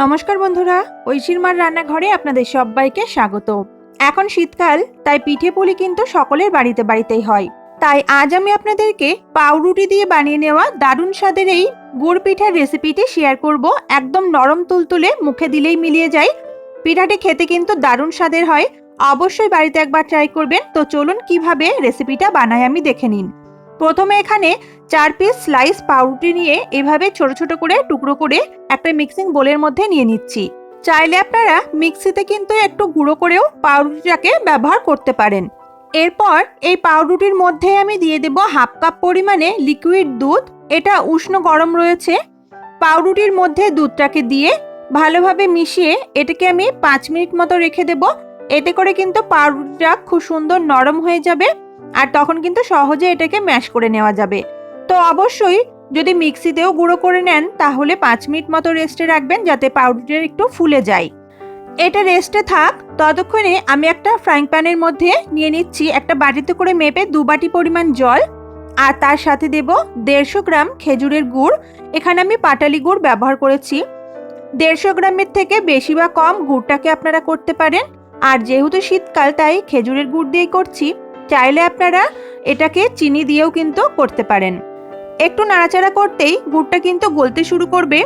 নমস্কার বন্ধুরা ঐশীর মার রান্নাঘরে আপনাদের সবাইকে স্বাগত। এখন শীতকাল, তাই পিঠে পুলি কিন্তু সকলের বাড়িতে বাড়িতেই হয়। তাই আজ আমি আপনাদেরকে পাউরুটি দিয়ে বানিয়ে নেওয়া দারুণ স্বাদের এই গুড় পিঠার রেসিপিটি শেয়ার করব। একদম নরম তুলতুলে, মুখে দিলেই মিলিয়ে যায়। পিঠাটি খেতে কিন্তু দারুণ স্বাদের হয়। অবশ্যই বাড়িতে একবার ট্রাই করবেন। তো চলুন কীভাবে রেসিপিটা বানাই আমি দেখে নিন। প্রথমে এখানে চার পিস স্লাইস পাউরুটি নিয়ে এভাবে ছোট ছোট করে টুকরো করে একটা মিক্সিং বোলের মধ্যে নিয়ে নিচ্ছি। চাইলে আপনারা মিক্সিতে কিন্তু একটু গুঁড়ো করেও পাউরুটিটাকে ব্যবহার করতে পারেন। এরপর এই পাউরুটির মধ্যে আমি দিয়ে দেব হাফ কাপ পরিমাণে লিকুইড দুধ। এটা উষ্ণ গরম রয়েছে। পাউরুটির মধ্যে দুধটাকে দিয়ে ভালোভাবে মিশিয়ে এটাকে আমি পাঁচ মিনিট মতো রেখে দেব। এতে করে কিন্তু পাউরুটিটা খুব সুন্দর নরম হয়ে যাবে। আর তখন কিন্তু সহজে এটাকে ম্যাশ করে নেওয়া যাবে। তো অবশ্যই যদি মিক্সিতেও গুঁড়ো করে নেন, তাহলে পাঁচ মিনিট মতো রেস্টে রাখবেন যাতে পাউরুটিটা একটু ফুলে যায়। এটা রেস্টে থাক, ততক্ষণে আমি একটা ফ্রাইং প্যানের মধ্যে নিয়ে নিচ্ছি একটা বাটিতে করে মেপে দু বাটি পরিমাণ জল, আর তার সাথে দেব দেড়শো গ্রাম খেজুরের গুড়। এখানে আমি পাটালি গুড় ব্যবহার করেছি। দেড়শো গ্রামের থেকে বেশি বা কম গুড়টাকে আপনারা করতে পারেন। আর যেহেতু শীতকাল, তাই খেজুরের গুড় দিয়েই করছি। চাইলে আপনারা এটাকে চিনি দিয়েও কিন্তু করতে পারেন। একটু নাড়াচাড়া করতেই গুড়টা কিন্তু গলতে শুরু করবে।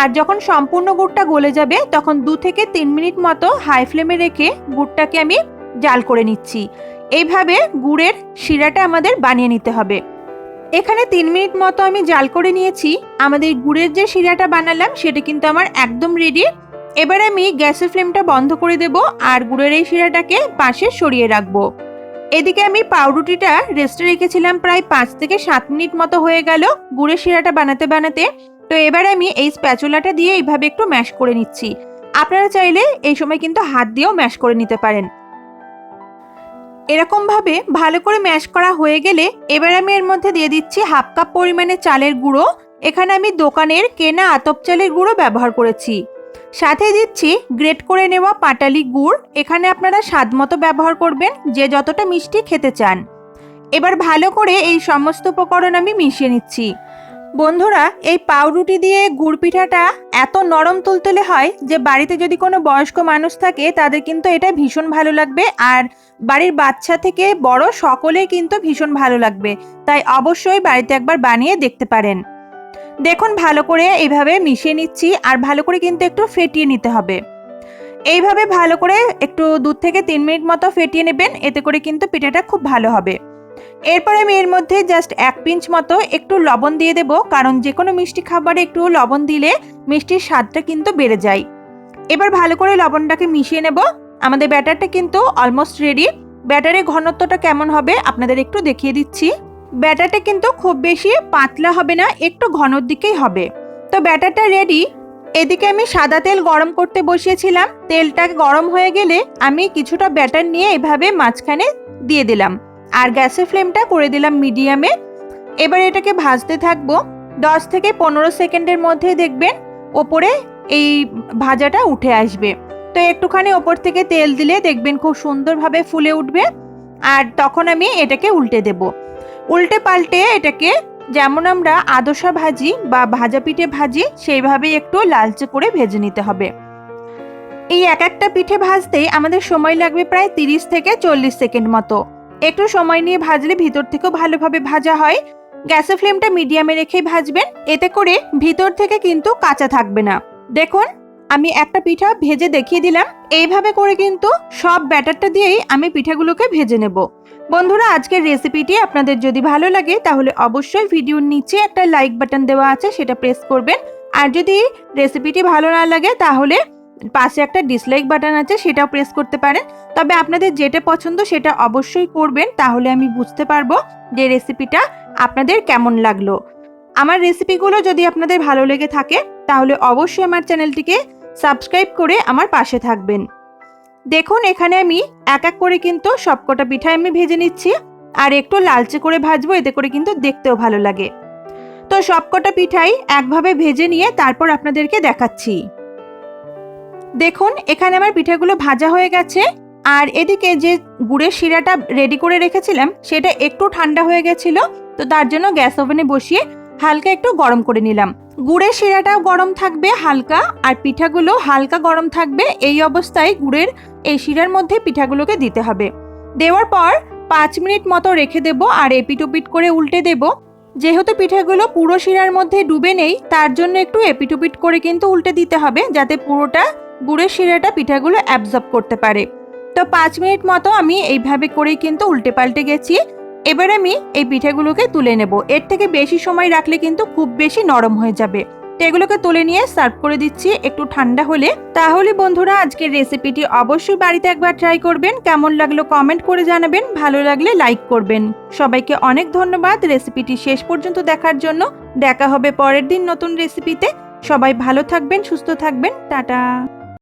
আর যখন সম্পূর্ণ গুড়টা গলে যাবে, তখন দু থেকে তিন মিনিট মতো হাই ফ্লেমে রেখে গুড়টাকে আমি জাল করে নিচ্ছি। এইভাবে গুড়ের শিরাটা আমাদের বানিয়ে নিতে হবে। এখানে তিন মিনিট মতো আমি জাল করে নিয়েছি। আমাদের গুড়ের যে শিরাটা বানালাম, সেটা কিন্তু আমার একদম রেডি এবার আমি গ্যাসের ফ্লেমটা বন্ধ করে দেব আর গুড়ের এই শিরাটাকে পাশে সরিয়ে রাখব। এদিকে আমি পাউরুটিটা রেস্টে রেখেছিলাম প্রায় পাঁচ থেকে সাত মিনিট মতো হয়ে গেল গুড়ের শিরাটা বানাতে বানাতে। তো এবার আমি এই স্প্যাচুলাটা দিয়ে এইভাবে একটু ম্যাশ করে নিচ্ছি। আপনারা চাইলে এই সময় কিন্তু হাত দিয়েও ম্যাশ করে নিতে পারেন। এরকমভাবে ভালো করে ম্যাশ করা হয়ে গেলে এবার আমি এর মধ্যে দিয়ে দিচ্ছি হাফ কাপ পরিমাণে চালের গুঁড়ো। এখানে আমি দোকানের কেনা আতপ চালের গুঁড়ো ব্যবহার করেছি। সাথে দিচ্ছি গ্রেট করে নেওয়া পাটালি গুড়। এখানে আপনারা স্বাদ মতো ব্যবহার করবেন, যে যতটা মিষ্টি খেতে চান। এবার ভালো করে এই সমস্ত উপকরণ আমি মিশিয়ে নিচ্ছি। বন্ধুরা, এই পাউরুটি দিয়ে গুড় পিঠাটা এত নরম তুলতুলে হয় যে বাড়িতে যদি কোনো বয়স্ক মানুষ থাকে, তাদের কিন্তু এটা ভীষণ ভালো লাগবে। আর বাড়ির বাচ্চা থেকে বড় সকলেই কিন্তু ভীষণ ভালো লাগবে। তাই অবশ্যই বাড়িতে একবার বানিয়ে দেখতে পারেন। দেখুন ভালো করে এইভাবে মিশিয়ে নিচ্ছি আর ভালো করে কিন্তু একটু ফেটিয়ে নিতে হবে। এইভাবে ভালো করে একটু দু থেকে তিন মিনিট মতো ফেটিয়ে নেবেন, এতে করে কিন্তু পিঠাটা খুব ভালো হবে। এরপর আমি এর মধ্যে জাস্ট এক পিঞ্চ মতো একটু লবণ দিয়ে দেব, কারণ যে কোনো মিষ্টি খাবারে একটু লবণ দিলে মিষ্টির স্বাদটা কিন্তু বেড়ে যায়। এবার ভালো করে লবণটাকে মিশিয়ে নেব। আমাদের ব্যাটারটা কিন্তু অলমোস্ট রেডি। ব্যাটারের ঘনত্বটা কেমন হবে আপনাদের একটু দেখিয়ে দিচ্ছি। ব্যাটারটা কিন্তু খুব বেশি পাতলা হবে না, একটু ঘনর দিকেই হবে। তো ব্যাটারটা রেডি এদিকে আমি সাদা তেল গরম করতে বসিয়েছিলাম। তেলটা গরম হয়ে গেলে আমি কিছুটা ব্যাটার নিয়ে এভাবে মাঝখানে দিয়ে দিলাম। আর গ্যাসের ফ্লেমটা করে দিলাম মিডিয়ামে এবার এটাকে ভাজতে থাকব। দশ থেকে পনেরো সেকেন্ডের মধ্যে দেখবেন ওপরে এই ভাজাটা উঠে আসবে। তো একটুখানি ওপর থেকে তেল দিলে দেখবেন খুব সুন্দরভাবে ফুলে উঠবে। আর তখন আমি এটাকে উল্টে দেব। উল্টে পাল্টে এটাকে যেমন আমরা আদসা ভাজি বা ভাজা পিঠে ভাজি, সেইভাবেই একটু লালচে করে ভেজে নিতে হবে। এই এক একটা পিঠে ভাজতেই আমাদের সময় লাগবে প্রায় তিরিশ থেকে চল্লিশ সেকেন্ড মতো। একটু সময় নিয়ে ভাজলে ভিতর থেকেও ভালোভাবে ভাজা হয়। গ্যাসের ফ্লেমটা মিডিয়ামে রেখেই ভাজবেন, এতে করে ভিতর থেকে কিন্তু কাঁচা থাকবে না। দেখুন আমি একটা পিঠা ভেজে দেখিয়ে দিলাম। এইভাবে করে কিন্তু সব ব্যাটারটা দিয়েই আমি পিঠাগুলোকে ভেজে নেব। বন্ধুরা, আজকের রেসিপিটি আপনাদের যদি ভালো লাগে, তাহলে অবশ্যই ভিডিওর নিচে একটা লাইক বাটন দেওয়া আছে, সেটা প্রেস করবেন। আর যদি রেসিপিটি ভালো না লাগে, তাহলে পাশে একটা ডিসলাইক বাটন আছে, সেটাও প্রেস করতে পারেন। তবে আপনাদের যেটা পছন্দ, সেটা অবশ্যই করবেন, তাহলে আমি বুঝতে পারব যে রেসিপিটা আপনাদের কেমন লাগল। আমার রেসিপিগুলো যদি আপনাদের ভালো লেগে থাকে, তাহলে অবশ্যই আমার চ্যানেলটিকে সাবস্ক্রাইব করে আমার পাশে থাকবেন। দেখুন, এখানে আমি এক এক করে কিন্তু সবকটা পিঠাই আমি ভেজে নিচ্ছি। আর একটু লালচে করে ভাজবো, এতে করে কিন্তু দেখতেও ভালো লাগে। তো সবকটা পিঠাই একভাবে ভেজে নিয়ে তারপর আপনাদেরকে দেখাচ্ছি। দেখুন, এখানে আমার পিঠাগুলো ভাজা হয়ে গেছে। আর এদিকে যে গুড়ের শিরাটা রেডি করে রেখেছিলাম, সেটা একটু ঠান্ডা হয়ে গেছিল। তো তার জন্য গ্যাস ওভেনে বসিয়ে হালকা একটু গরম করে নিলাম। গুড়ের শিরাটাও গরম থাকবে হালকা, আর পিঠাগুলো হালকা গরম থাকবে। এই অবস্থায় গুড়ের এই শিরার মধ্যে পিঠাগুলোকে দিতে হবে। দেওয়ার পর পাঁচ মিনিট মতো রেখে দেব আর এপিটোপিট করে উল্টে দেব। যেহেতু পিঠাগুলো পুরো শিরার মধ্যে ডুবে নেই, তার জন্য একটু এপিটোপিট করে কিন্তু উল্টে দিতে হবে, যাতে পুরোটা গুড়ের শিরাটা পিঠাগুলো অ্যাবজর্ব করতে পারে। তো পাঁচ মিনিট মতো আমি এইভাবে করেই কিন্তু উল্টে পাল্টে গেছি। এবার আমি এই পিঠেগুলোকে তুলে নেব। এর থেকে বেশি সময় রাখলে কিন্তু খুব বেশি নরম হয়ে যাবে। এগুলোকে তুলে নিয়ে সার্ভ করে দিচ্ছি একটু ঠান্ডা হলে। তাহলে বন্ধুরা, আজকের রেসিপিটি অবশ্যই বাড়িতে একবার ট্রাই করবেন। কেমন লাগল কমেন্ট করে জানাবেন। ভালো লাগলে লাইক করবেন। সবাইকে অনেক ধন্যবাদ রেসিপিটি শেষ পর্যন্ত দেখার জন্য। দেখা হবে পরের দিন নতুন রেসিপিতে। সবাই ভালো থাকবেন, সুস্থ থাকবেন। টাটা।